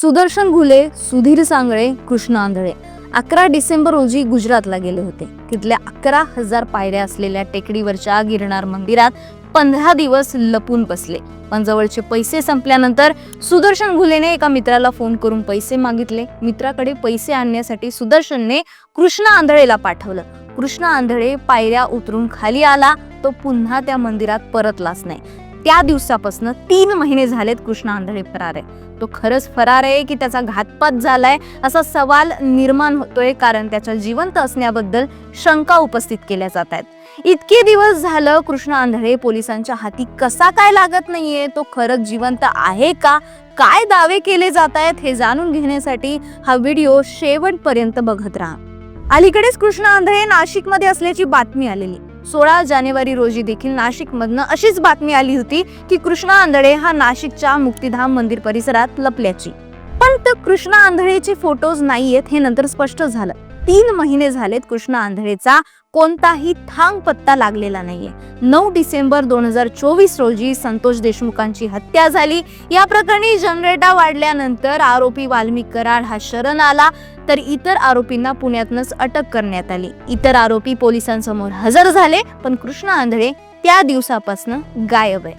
सुदर्शन घुले सुधीर सांगळे कृष्ण आंधळे. अकरा डिसेंबर रोजी गुजरातला गेले होते. तिथल्या अकरा हजार पायऱ्या असलेल्या टेकडीवरच्या गिरणार मंदिरात पंधरा दिवस लपून बसले. पण जवळचे पैसे संपल्यानंतर सुदर्शन घुलेने एका मित्राला फोन करून पैसे मागितले. मित्राकडे पैसे आणण्यासाठी सुदर्शनने कृष्ण आंधळेला पाठवलं. कृष्ण आंधळे पायऱ्या उतरून खाली आला. तो पुन्हा त्या मंदिरात परतलाच नाही. त्या दिवसापासून तीन महिने झालेत कृष्ण आंधळे फरार. आहे तो खरंच फरार आहे की त्याचा घातपात झालाय असा सवाल निर्माण होतोय कारण त्याच्या जिवंत असण्याबद्दल शंका उपस्थित केल्या जात आहेत. इतके दिवस झालं कृष्ण आंधळे पोलिसांच्या हाती कसा काय लागत नाहीये? तो खरंच जिवंत आहे का? काय दावे केले जात आहेत हे जाणून घेण्यासाठी हा व्हिडिओ शेवटपर्यंत बघत राहा. अलीकडेच कृष्ण आंधळे नाशिकमध्ये असल्याची बातमी आलेली. सोळा जानेवारी रोजी देखील नाशिकमधनं अशीच बातमी आली होती की कृष्णा आंधळे हा नाशिकच्या मुक्तिधाम मंदिर परिसरात लपल्याची. पण तर कृष्णा आंधळेचे फोटोज नाहीयेत हे नंतर स्पष्ट झालं. तीन महिने झालेत कृष्णा आंधळेचा कोणताही थांग पत्ता लागलेला नाहीये. नऊ डिसेंबर दोन हजार चोवीस रोजी संतोष देशमुखांची हत्या झाली. या प्रकरणी जनरेटा वाढल्यानंतर आरोपी वाल्मिक कराड हा शरण आला. तर इतर आरोपींना पुण्यातनच अटक करण्यात आली. इतर आरोपी पोलिसांसमोर हजर झाले पण कृष्ण आंधळे त्या दिवसापासून गायब आहे.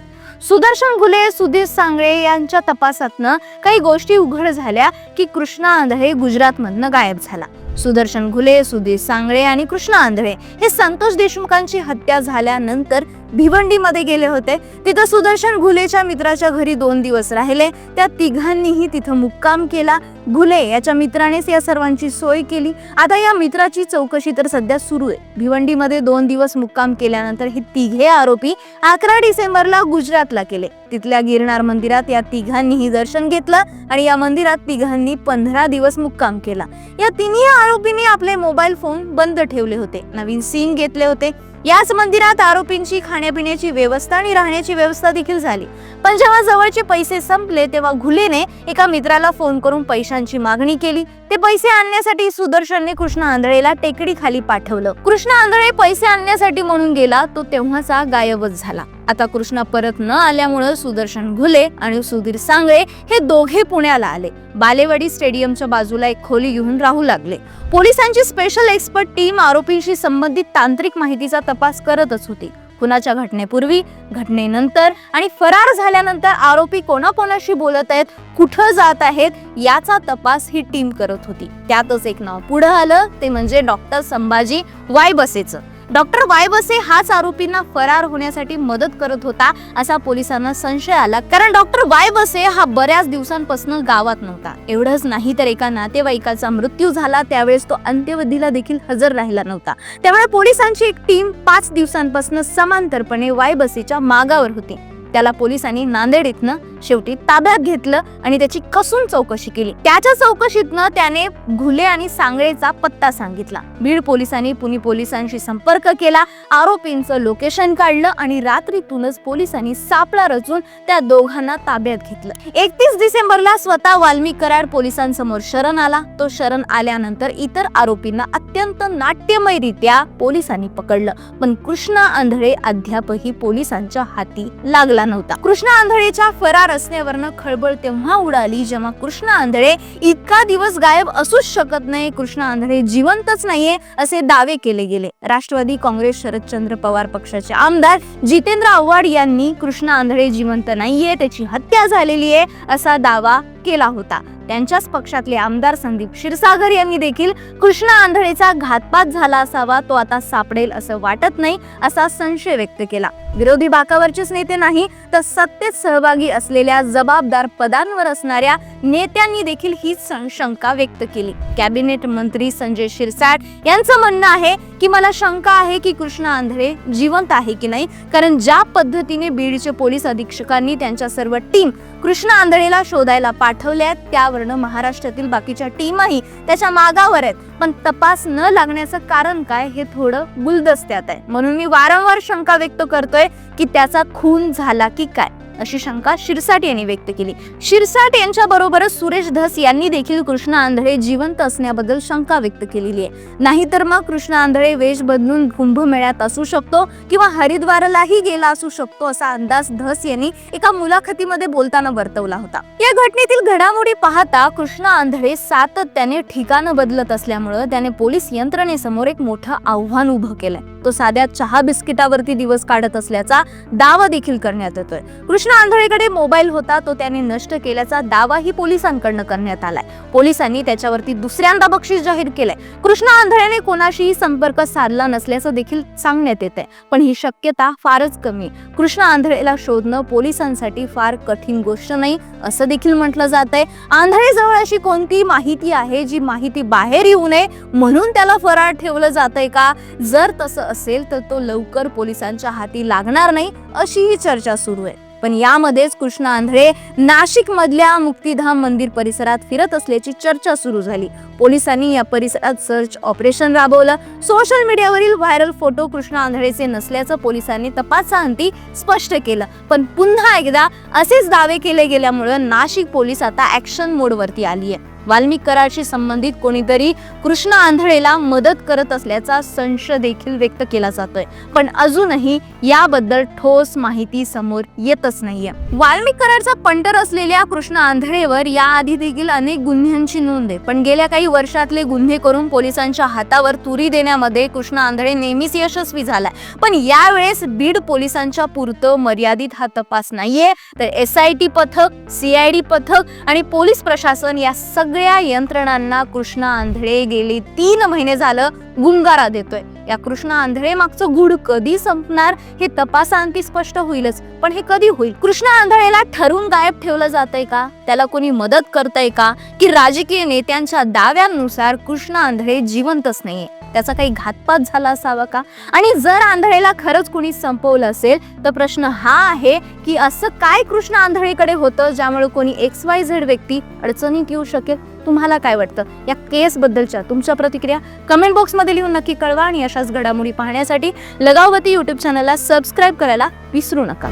सुदर्शन घुले सुधीर सांगळे यांच्या तपासातनं काही गोष्टी उघड झाल्या की कृष्णा आंधळे गुजरातमधनं गायब झाला. सुदर्शन घुले सुधीर सांगळे आणि कृष्ण आंधळे हे संतोष देशमुखांची हत्या झाल्यानंतर भिवंडीमध्ये गेले होते. तिथं सुदर्शन घुलेच्या मित्राच्या घरी दोन दिवस राहिले. त्या तिघांनीही तिथं मुक्काम केला. घुले याच्या मित्रानेच या सर्वांची सोय केली. आता या मित्राची चौकशी तर सध्या सुरू आहे. भिवंडीमध्ये दोन दिवस मुक्काम केल्यानंतर हे तिघे आरोपी अकरा डिसेंबरला गुजरातला केले तिथल्या गिरनार मंदिरात या तिघांनीही दर्शन घेतलं आणि या मंदिरात तिघांनी पंधरा दिवस मुक्काम केला. या तिन्ही आरोपींनी आपले मोबाईल फोन बंद ठेवले होते. नवीन सिंग घेतले होते. याच मंदिरात आरोपींची खाण्यापिण्याची व्यवस्था आणि राहण्याची व्यवस्था देखील झाली. पण जेव्हा जवळचे पैसे संपले तेव्हा घुलेने एका मित्राला फोन करून पैशांची मागणी केली. ते पैसे आणण्यासाठी सुदर्शनने कृष्ण आंधळेला टेकडी खाली पाठवलं. कृष्ण आंधळे पैसे आणण्यासाठी म्हणून गेला तो तेव्हाचा गायबच झाला. आता कृष्णा परत न आल्यामुळं सुदर्शन घुले आणि सुधीर सांगळे हे दोघे पुण्याला आले. बालेवाडी स्टेडियमच्या बाजूला एक खोली घेऊन राहू लागले. पोलिसांची स्पेशल एक्सपर्ट टीम आरोपींशी संबंधित तांत्रिक माहितीचा तपास करतच होती. खुनाच्या घटनेपूर्वी घटनेनंतर आणि फरार झाल्यानंतर आरोपी कोणाकोणाशी बोलत आहेत कुठं जात आहेत याचा तपास ही टीम करत होती. त्यातच एक नाव पुढं आलं ते म्हणजे डॉक्टर संभाजी वायबसेचं. डॉक्टर वायबसे हाच आरोपींना फरार होण्यासाठी मदत करत होता असा पोलिसांना संशय आला. कारण डॉक्टर वायबसे हा बऱ्याच दिवसांपासून गावात नव्हता. एवढंच नाही तर एका नातेवाईकाचा मृत्यू झाला. त्यावेळेस तो अंत्यविधीला देखील हजर राहिला नव्हता. त्यामुळे पोलिसांची एक टीम पाच दिवसांपासून समांतरपणे वायबसेच्या मागावर होती. त्याला पोलिसांनी नांदेड इथनं शेवटी ताब्यात घेतलं आणि त्याची कसून चौकशी केली. त्याच्या चौकशीतनं त्याने घुले आणि सांगळेचा पत्ता सांगितला. बीड पोलिसांनी पुणे पोलिसांशी संपर्क केला आरोपींचं लोकेशन काढलं आणि रात्रीतूनच पोलिसांनी सापळा रचून त्या दोघांना ताब्यात घेतलं. एकतीस डिसेंबरला स्वतः वाल्मी कराड पोलिसांसमोर शरण आला. तो शरण आल्यानंतर इतर आरोपींना अत्यंत नाट्यमयरित्या पोलिसांनी पकडलं. पण कृष्णा आंधळे अद्यापही पोलिसांच्या हाती लागला नव्हता. कृष्णा आंधळेच्या फरार रचनेवरनं खळबळ तेव्हा उडाली जेव्हा कृष्ण आंधळे इतका दिवस गायब असूच शकत नाही. कृष्ण आंधळे जिवंतच नाहीये असे दावे केले गेले. राष्ट्रवादी काँग्रेस शरदचंद्र पवार पक्षाचे आमदार जितेंद्र आव्हाड यांनी कृष्ण आंधळे जिवंत नाहीये त्याची हत्या झालेली आहे असा दावा केला होता. त्यांच्याच पक्षातले आमदार संदीप क्षीरसागर यांनी देखील कृष्णा आंधळेचा घातपात झाला असावा तो आता सापडेल असं वाटत नाही असा संशय व्यक्त केला. विरोधी बाकावरचेच नेते नाही तर सत्तेत सहभागी असलेल्या जबाबदार पदांवर असणाऱ्या नेत्यांनी देखील ही शंका व्यक्त केली. कॅबिनेट मंत्री संजय शिरसाट यांचं म्हणणं आहे की मला शंका आहे की कृष्णा आंधळे जिवंत आहे की नाही? कारण ज्या पद्धतीने बीडचे पोलीस अधीक्षकांनी त्यांच्या सर्व टीम कृष्णा आंधळेला शोधायला पाठवल्या त्यावरनं महाराष्ट्रातील बाकीच्या टीमही त्याच्या मागावर आहेत. पण तपास न लागण्याचं कारण काय हे थोडं गुलदस्त्यात आहे. म्हणून मी वारंवार शंका व्यक्त करतोय की त्याचा खून झाला की काय? अशी शंका शिरसाट यांनी व्यक्त केली. शिरसाट यांच्या बरोबरच सुरेश धस यांनी देखील कृष्णा आंधळे जिवंत असण्याबद्दल शंका व्यक्त केलेली आहे. नाहीतर मग कृष्णा आंधळे वेश बदलून कुंभमेळ्यात असू शकतो किंवा हरिद्वारलाही गेला असू शकतो असा अंदाज धस यांनी एका मुलाखतीमध्ये बोलताना वर्तवला होता. या घटनेतील घडामोडी पाहता कृष्णा आंधळे सातत्याने ठिकाणं बदलत असल्यामुळं त्याने पोलीस यंत्रणेसमोर एक मोठं आव्हान उभं केलंय. तो साध्या चहा बिस्किटावरती दिवस काढत असल्याचा दावा देखील करण्यात येतोय. कृष्ण आंधळेकडे मोबाईल होता तो त्याने नष्ट केल्याचा दावाही पोलिसांकडनं करण्यात आलाय. पोलिसांनी त्याच्यावरती दुसऱ्यांदा बक्षीस जाहीर केलंय. कृष्ण आंधळेने कोणाशीही संपर्क साधला नसल्याचं देखील सांगण्यात येत आहे पण ही शक्यता फारच कमी. कृष्ण कृष्णा आंधळेला शोधणं पोलिसांसाठी फार कठीण गोष्ट नाही असं देखील म्हटलं जात आहे आंधळेजवळ अशी कोणती माहिती आहे जी माहिती बाहेर येऊ नये म्हणून त्याला फरार ठेवलं जातंय का? जर तसं असेल तर तो लवकर पोलिसांच्या हाती लागणार नाही अशीही चर्चा सुरू आहे. पण यामध्येच कृष्णा आंधळे नाशिक मधल्या मुक्तिधाम मंदिर परिसरात फिरत असल्याची चर्चा सुरू झाली. पोलिसांनी या परिसरात सर्च ऑपरेशन राबवलं. सोशल मीडियावरील व्हायरल फोटो कृष्णा आंधळेचे नसल्याचं पोलिसांनी तपासाअंती स्पष्ट केलं. पण पुन्हा एकदा असेच दावे केले गेल्यामुळे नाशिक पोलीस आता ऍक्शन मोडवरती आली आहे वाल्मिक करारशी संबंधित कोणीतरी कृष्ण आंधळेला मदत करत असल्याचा संशय देखील व्यक्त केला जातोय. पण अजूनही याबद्दल ठोस माहिती समोर येतच नाहीये. वाल्मिक करारचा पंटर असलेल्या कृष्ण आंधळेवर याआधी देखील अनेक गुन्ह्यांची नोंद आहे. पण गेल्या काही वर्षातले गुन्हे करून पोलिसांच्या हातावर तुरी देण्यामध्ये कृष्ण आंधळे नेहमीच यशस्वी झालाय. पण यावेळेस बीड पोलिसांच्या पुरतं मर्यादित हा तपास नाहीये. तर एस आय टी पथक सीआयडी पथक आणि पोलीस प्रशासन या सगळ्या यंत्रणांना कृष्णा आंधळे गेली तीन महिने झालं गुंगारा देतोय. या कृष्णा आंधळे मागचं गुढ कधी संपणार हे तपासाअंती स्पष्ट होईलच. पण हे कधी होईल? कृष्णा आंधळेला ठरवून गायब ठेवलं जातंय का? त्याला कोणी मदत करतंय का? की राजकीय नेत्यांच्या दाव्यांनुसार कृष्णा आंधळे जिवंतच नाहीये? त्याचा काही घातपात झाला असावा का? आणि जर आंधळेला खरंच कुणी संपवलं असेल तर प्रश्न हा आहे की असं काय कृष्ण आंधळेकडे होतं ज्यामुळे कोणी एक्स वाय झेड व्यक्ती अडचणीत येऊ शकेल? तुम्हाला काय वाटतं? या केस बद्दलच्या तुमच्या प्रतिक्रिया कमेंट बॉक्समध्ये लिहून नक्की कळवा आणि अशाच घडामोडी पाहण्यासाठी लगावती यूट्यूब चॅनलला सबस्क्राईब करायला विसरू नका.